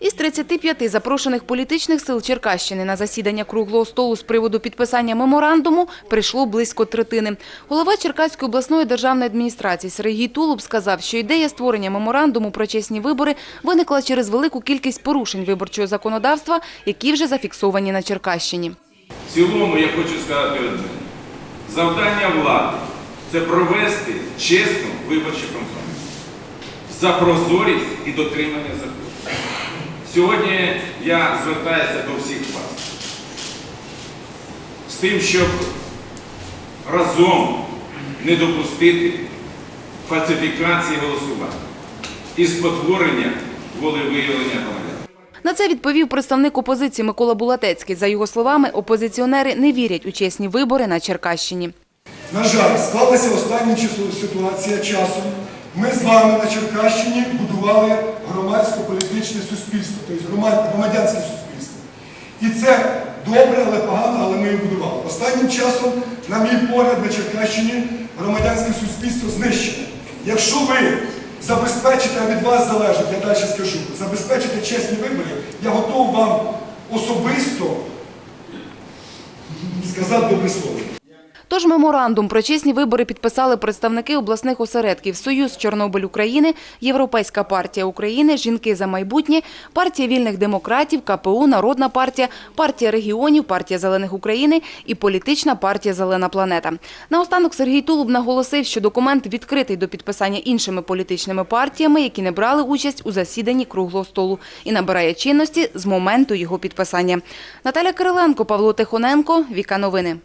Із 35 запрошених політичних сил Черкащини на засідання круглого столу з приводу підписання меморандуму прийшло близько третини. Голова Черкаської обласної державної адміністрації Сергій Тулуб сказав, що ідея створення меморандуму про чесні вибори виникла через велику кількість порушень виборчого законодавства, які вже зафіксовані на Черкащині. В цілому я хочу сказати одне. Завдання влади це провести чесну виборчу кампанію за прозорість і дотримання закону. Сьогодні я звертаюся до всіх вас з тим, щоб разом не допустити фальсифікації голосування і спотворення волевиявлення громадян. На це відповів представник опозиції Микола Булатецький. За його словами, опозиціонери не вірять у чесні вибори на Черкащині. На жаль, склалася остання часу- ситуація часом. Ми з вами на Черкащині будували громадсько-політичне суспільство, тобто громадянське суспільство. І це добре, але погано, але ми його будували. Останнім часом, на мій погляд, на Черкащині громадянське суспільство знищене. Якщо ви забезпечите, а від вас залежить, я далі скажу, забезпечите чесні вибори, я готов вам особисто сказати добре слово. Тож меморандум про чесні вибори підписали представники обласних осередків Союз Чорнобиль України, Європейська партія України, Жінки за майбутнє, партія вільних демократів, КПУ, Народна партія, партія регіонів, партія зелених України і політична партія Зелена планета. Наостанок Сергій Тулуб наголосив, що документ відкритий до підписання іншими політичними партіями, які не брали участь у засіданні круглого столу, і набирає чинності з моменту його підписання. Наталя Кириленко, Павло Тихоненко, Віка Новини.